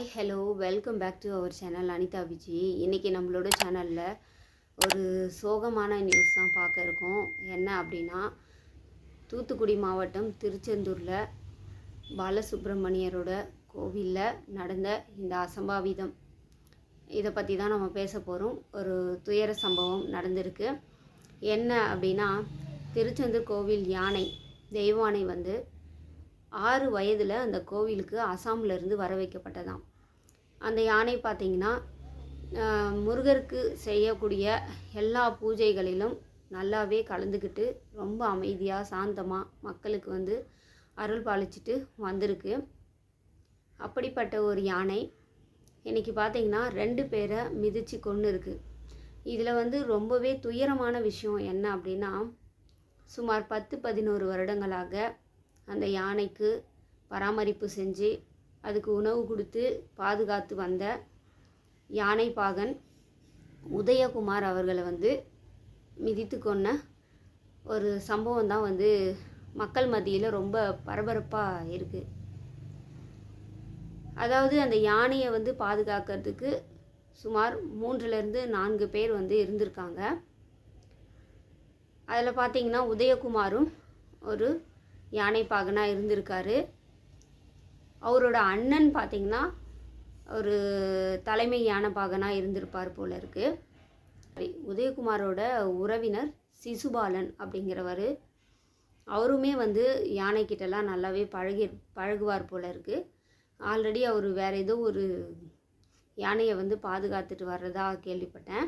Hi hello welcome back to our channel Anitha Viji இன்றைக்கி நம்மளோட சேனலில் ஒரு சோகமான நியூஸ் தான் பார்க்க இருக்கோம். என்ன அப்படின்னா தூத்துக்குடி மாவட்டம் திருச்செந்தூரில் பாலசுப்ரமணியரோட கோவிலில் நடந்த இந்த அசம்பாவிதம். இதை பற்றி தான் நம்ம பேச போகிறோம் ஒரு துயர சம்பவம் நடந்திருக்கு. என்ன அப்படின்னா திருச்செந்தூர் கோவில் யானை தெய்வானை வந்து ஆறு வயதில் அந்த கோவிலுக்கு அசாம்ல இருந்து வர வைக்கப்பட்டதாம் அந்த யானை பார்த்திங்கன்னா முருகருக்கு செய்யக்கூடிய எல்லா பூஜைகளிலும் நல்லாவே கலந்துக்கிட்டு ரொம்ப அமைதியாக சாந்தமாக மக்களுக்கு வந்து அருள் பாலிச்சிட்டு வந்திருக்கு. அப்படிப்பட்ட ஒரு யானை இன்றைக்கி பார்த்தீங்கன்னா ரெண்டு பேரை மிதித்து கொண்டு இருக்குது இதில் வந்து ரொம்பவே துயரமான விஷயம் என்ன அப்படின்னா சுமார் பத்து பதினோரு வருடங்களாக அந்த யானைக்கு பராமரிப்பு செஞ்சு அதுக்கு உணவு கொடுத்து பாதுகாத்து வந்த யானை பாகன் உதயகுமார் அவர்களை வந்து மிதித்து கொன்ன ஒரு சம்பவம் தான் வந்து மக்கள் மத்தியில் ரொம்ப பரபரப்பாக இருக்குது அதாவது அந்த யானையை வந்து பாதுகாக்கிறதுக்கு சுமார் மூன்றுலேருந்து நான்கு பேர் வந்து இருந்திருக்காங்க. அதில் பார்த்தீங்கன்னா உதயகுமாரும் ஒரு யானை பாகனாக இருந்திருக்காரு. அவரோட அண்ணன் பார்த்திங்கன்னா ஒரு தலைமை யானை பாகனாக இருந்திருப்பார் போல இருக்குது உதயகுமாரோட உறவினர் சிசுபாலன் அப்படிங்கிறவர் அவருமே வந்து யானைக்கிட்டலாம் நல்லாவே பழகி பழகுவார் போல இருக்குது ஆல்ரெடி அவர் வேறு ஏதோ ஒரு யானையை வந்து பாதுகாத்துட்டு வர்றதா கேள்விப்பட்டேன்.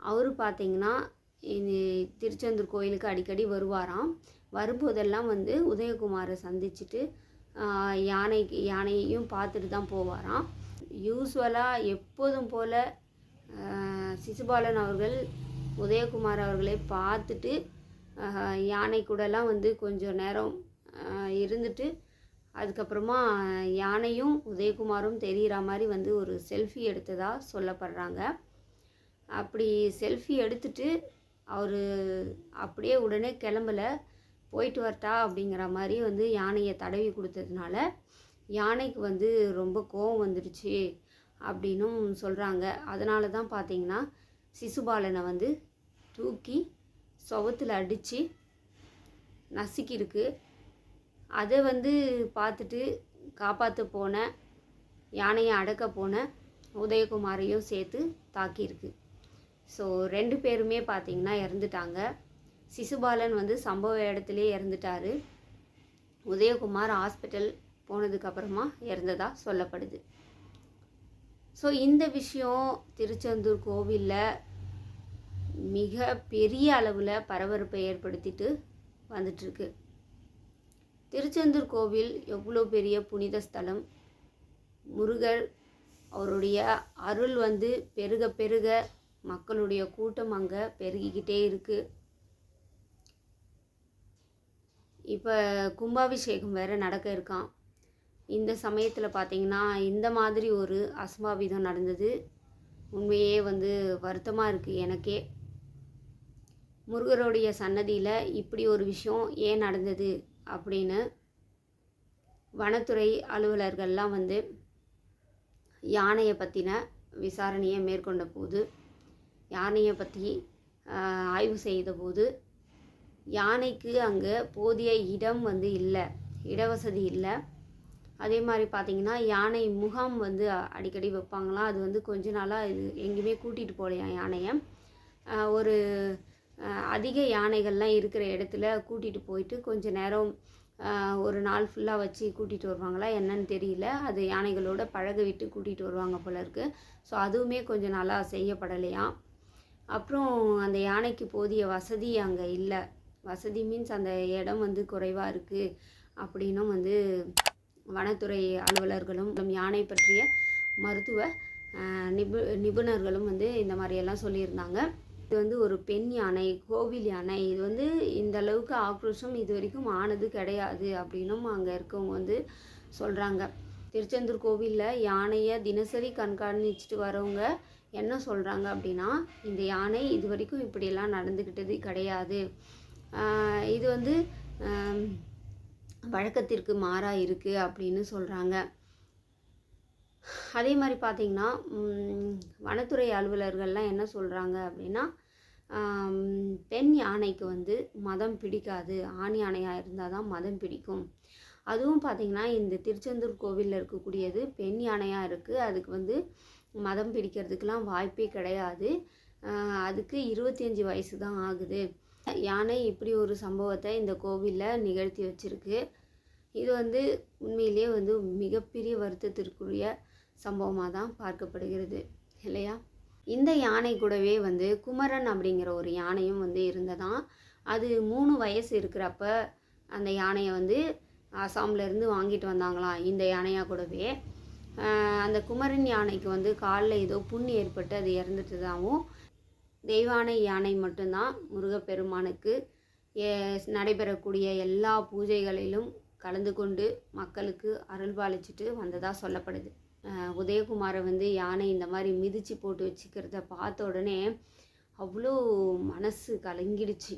அவர் பார்த்திங்கன்னா இது திருச்செந்தூர் கோயிலுக்கு அடிக்கடி வருவாராம். வரும்போதெல்லாம் வந்து உதயகுமாரை சந்திச்சுட்டு யானை யானைக்கு யானையையும் பார்த்துட்டு தான் போவாராம். யூஸ்வலாக எப்போதும் போல் சிசுபாலன் அவர்கள் உதயகுமார் அவர்களை பார்த்துட்டு யானை கூடலாம் வந்து கொஞ்சம் நேரம் இருந்துட்டு அதுக்கப்புறமா யானையும் உதயகுமாரும் தெரிகிற மாதிரி வந்து ஒரு செல்ஃபி எடுத்ததாக சொல்லப்படுறாங்க. அப்படி செல்ஃபி எடுத்துட்டு அவர் அப்படியே உடனே கிளம்பல. போயிட்டு வரட்டா அப்படிங்கிற மாதிரி வந்து யானையை தடவி கொடுத்ததுனால யானைக்கு வந்து ரொம்ப கோவம் வந்துடுச்சு அப்படின்னும் சொல்கிறாங்க அதனால தான் பார்த்தீங்கன்னா சிசுபாலனை வந்து தூக்கி சுவத்தில் அடித்து நசுக்கியிருக்கு. அதை வந்து பார்த்துட்டு காப்பாற்ற போன யானையை அடக்க போன உதயகுமாரையும் சேர்த்து தாக்கியிருக்கு. ஸோ ரெண்டு பேருமே பார்த்தீங்கன்னா இறந்துட்டாங்க. சிசுபாலன் வந்து சம்பவ இடத்துலயே இறந்துட்டாரு. உதயகுமார் ஹாஸ்பிட்டல் போனதுக்கப்புறமா இறந்ததாக சொல்லப்படுது. ஸோ இந்த விஷயம் திருச்செந்தூர் கோவிலில் மிக பெரிய அளவில் பரபரப்பை ஏற்படுத்திட்டு வந்துட்டுருக்கு. திருச்செந்தூர் கோவில் எவ்வளோ பெரிய புனித ஸ்தலம். முருகர் அவருடைய அருள் வந்து பெருக பெருக மக்களுடைய கூட்டம் அங்கே பெருகிக்கிட்டே இருக்குது இப்போ கும்பாபிஷேகம் வேறு நடக்க இருக்கான் இந்த சமயத்தில் பார்த்தீங்கன்னா இந்த மாதிரி ஒரு அசம்பாவிதம் நடந்தது. உண்மையே வந்து வருத்தமாக இருக்குது எனக்கே. முருகருடைய சன்னதியில் இப்படி ஒரு விஷயம் ஏன் நடந்தது அப்படின்னு வனத்துறை அலுவலர்கள்லாம் வந்து யானையை பற்றின விசாரணையை மேற்கொண்ட போது யானையை பற்றி ஆய்வு செய்த போது யானைக்கு அங்கே போதிய இடம் வந்து இல்லை இடவசதி இல்லை. அதே மாதிரி பார்த்திங்கன்னா யானை முகாம் வந்து அடிக்கடி வைப்பாங்களாம். அது வந்து கொஞ்ச நாளாக இது எங்கேயுமே கூட்டிகிட்டு போகலையாம் யானையை? ஒரு அதிக யானைகள்லாம் இருக்கிற இடத்துல கூட்டிகிட்டு போயிட்டு கொஞ்ச நேரம் ஒரு நாள் ஃபுல்லாக வச்சு கூட்டிகிட்டு வருவாங்களா என்னன்னு தெரியல. அது யானைகளோட பழக விட்டு கூட்டிகிட்டு வருவாங்க போல இருக்கு. ஸோ அதுவுமே கொஞ்ச நாளாக செய்யப்படலையாம். அப்புறம் அந்த யானைக்கு போதிய வசதி அங்கே இல்லை. வசதி மீன்ஸ் அந்த இடம் வந்து குறைவாக இருக்குது அப்படின்னும் வந்து வனத்துறை அலுவலர்களும் யானை பற்றிய மருத்துவ நிபு நிபுணர்களும் வந்து இந்த மாதிரியெல்லாம் சொல்லியிருந்தாங்க. இது வந்து ஒரு பெண் யானை கோவில் யானை. இது வந்து இந்த அளவுக்கு ஆக்ரோஷம் இது வரைக்கும் ஆனது கிடையாது அப்படின்னும் அங்கே இருக்கவங்க வந்து சொல்கிறாங்க திருச்செந்தூர் கோவிலில் யானையை தினசரி கண்காணிச்சுட்டு வரவங்க என்ன சொல்கிறாங்க அப்படின்னா இந்த யானை இது வரைக்கும் இப்படியெல்லாம் நடந்துக்கிட்டது கிடையாது. இது வந்து வழக்கத்திற்கு மாறாக இருக்குது அப்படின்னு சொல்கிறாங்க அதே மாதிரி பார்த்திங்கன்னா வனத்துறை அலுவலர்கள்லாம் என்ன சொல்கிறாங்க அப்படின்னா பெண் யானைக்கு வந்து மதம் பிடிக்காது. ஆண் யானையாக இருந்தால் தான் மதம் பிடிக்கும். அதுவும் பார்த்திங்கன்னா இந்த திருச்செந்தூர் கோவிலில் இருக்கக்கூடியது பெண் யானையாக இருக்குது அதுக்கு வந்து மதம் பிடிக்கிறதுக்கெலாம் வாய்ப்பே கிடையாது. அதுக்கு அதுக்கு அஞ்சு வயசு தான் ஆகுது. யானை இப்படி ஒரு சம்பவத்தை இந்த கோவிலில் நிகழ்த்தி வச்சுருக்கு. இது வந்து உண்மையிலேயே வந்து மிகப்பெரிய வருத்தத்திற்குரிய சம்பவமாக தான் பார்க்கப்படுகிறது இல்லையா? இந்த யானை கூடவே வந்து குமரன் அப்படிங்கிற ஒரு யானையும் வந்து இருந்ததாம். அது மூணு வயசு இருக்கிறப்ப அந்த யானையை வந்து ஆசாம்ல இருந்து வாங்கிட்டு வந்தாங்களாம் இந்த யானையாக கூடவே. அந்த குமரன் யானைக்கு வந்து காலில் ஏதோ புண் ஏற்பட்டு அது இறந்துட்டதாகவும் தெய்வானை யானை மட்டும்தான் முருகப்பெருமானுக்கு ஏ- நடைபெறக்கூடிய எல்லா பூஜைகளிலும் கலந்து கொண்டு மக்களுக்கு அருள்பாலிச்சிட்டு வந்ததாக சொல்லப்படுது. உதயகுமாரை வந்து யானை இந்த மாதிரி மிதிச்சு போட்டு வச்சுக்கிறத பார்த்த உடனே அவ்வளோ மனசு கலங்கிடுச்சு.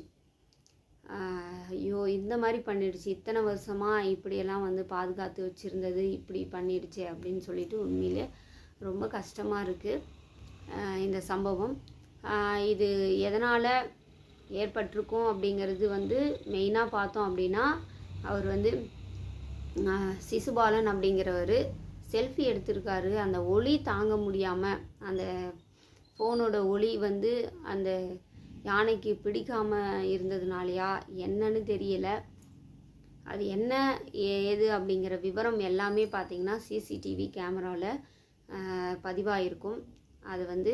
ஐயோ இந்த மாதிரி பண்ணிடுச்சு இத்தனை வருஷமாக இப்படியெல்லாம் வந்து பாதுகாத்து வச்சுருந்தது இப்படி பண்ணிடுச்சே அப்படின்னு சொல்லிட்டு உண்மையிலே ரொம்ப கஷ்டமாக இருக்குது இந்த சம்பவம். இது எதனால் ஏற்பட்டிருக்கும் அப்படிங்கிறது வந்து மெயினாக பார்த்தோம் அப்படின்னா அவர் வந்து சிசுபாலன் அப்படிங்கிறவர் செல்ஃபி எடுத்திருக்காரு. அந்த ஒளி தாங்க முடியாமல் அந்த ஃபோனோட ஒளி வந்து அந்த யானைக்கு பிடிக்காமல் இருந்ததுனாலையா என்னன்னு தெரியல. அது என்ன ஏது அப்படிங்கிற விவரம் எல்லாமே பார்த்திங்கன்னா சிசிடிவி கேமராவில் பதிவாயிருக்கும். அது வந்து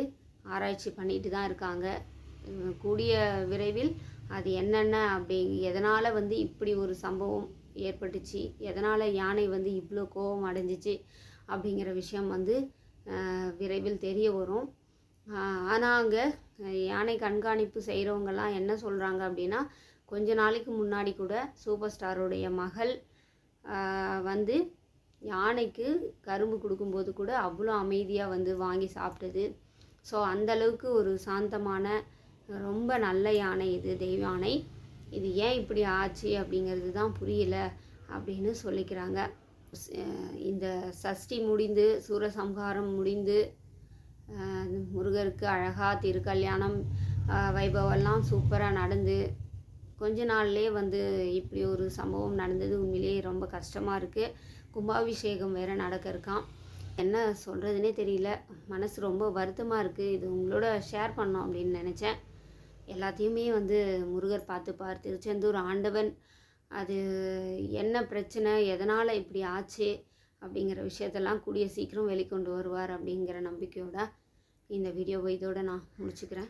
ஆராய்ச்சி பண்ணிட்டு தான் இருக்காங்க. கூடிய விரைவில் அது என்னென்ன அப்படி எதனால் வந்து இப்படி ஒரு சம்பவம் ஏற்பட்டுச்சு எதனால் யானை வந்து இவ்வளோ கோபம் அடைஞ்சிச்சு அப்படிங்கிற விஷயம் வந்து விரைவில் தெரிய வரும். ஆனால் அங்கே யானை கண்காணிப்பு செய்கிறவங்கெல்லாம் என்ன சொல்கிறாங்க அப்படின்னா கொஞ்ச நாளைக்கு முன்னாடி கூட சூப்பர் ஸ்டாரோடைய மகள் வந்து யானைக்கு கரும்பு கொடுக்கும்போது கூட அவ்வளோ அமைதியாக வந்து வாங்கி சாப்பிட்டது. ஸோ அந்தளவுக்கு ஒரு சாந்தமான ரொம்ப நல்ல யானை இது தெய்வ யானை. இது ஏன் இப்படி ஆச்சு அப்படிங்கிறது தான் புரியல அப்படின்னு சொல்லிக்கிறாங்க. இந்த சஷ்டி முடிந்து சூரசம்ஹாரம் முடிந்து முருகருக்கு அழகாக திருக்கல்யாணம் வைபவெல்லாம் சூப்பராக நடந்து கொஞ்ச நாள்லேயே வந்து இப்படி ஒரு சம்பவம் நடந்தது. உண்மையிலேயே ரொம்ப கஷ்டமாக இருக்குது கும்பாபிஷேகம் வேறு நடக்க இருக்கான் என்ன சொல்கிறதுனே தெரியல. மனசு ரொம்ப வருத்தமாக இருக்குது இது உங்களோட ஷேர் பண்ணோம் அப்படின்னு நினச்சேன். எல்லாத்தையுமே வந்து முருகர் பார்த்துப்பார். திருச்செந்தூர் ஆண்டவன். அது என்ன பிரச்சனை? எதனால் இப்படி ஆச்சு? அப்படிங்கிற விஷயத்தெல்லாம் கூடிய சீக்கிரம் வெளிக்கொண்டு வருவார் அப்படிங்கிற நம்பிக்கையோட இந்த வீடியோவை இதோட நான் முடிச்சுக்கிறேன்.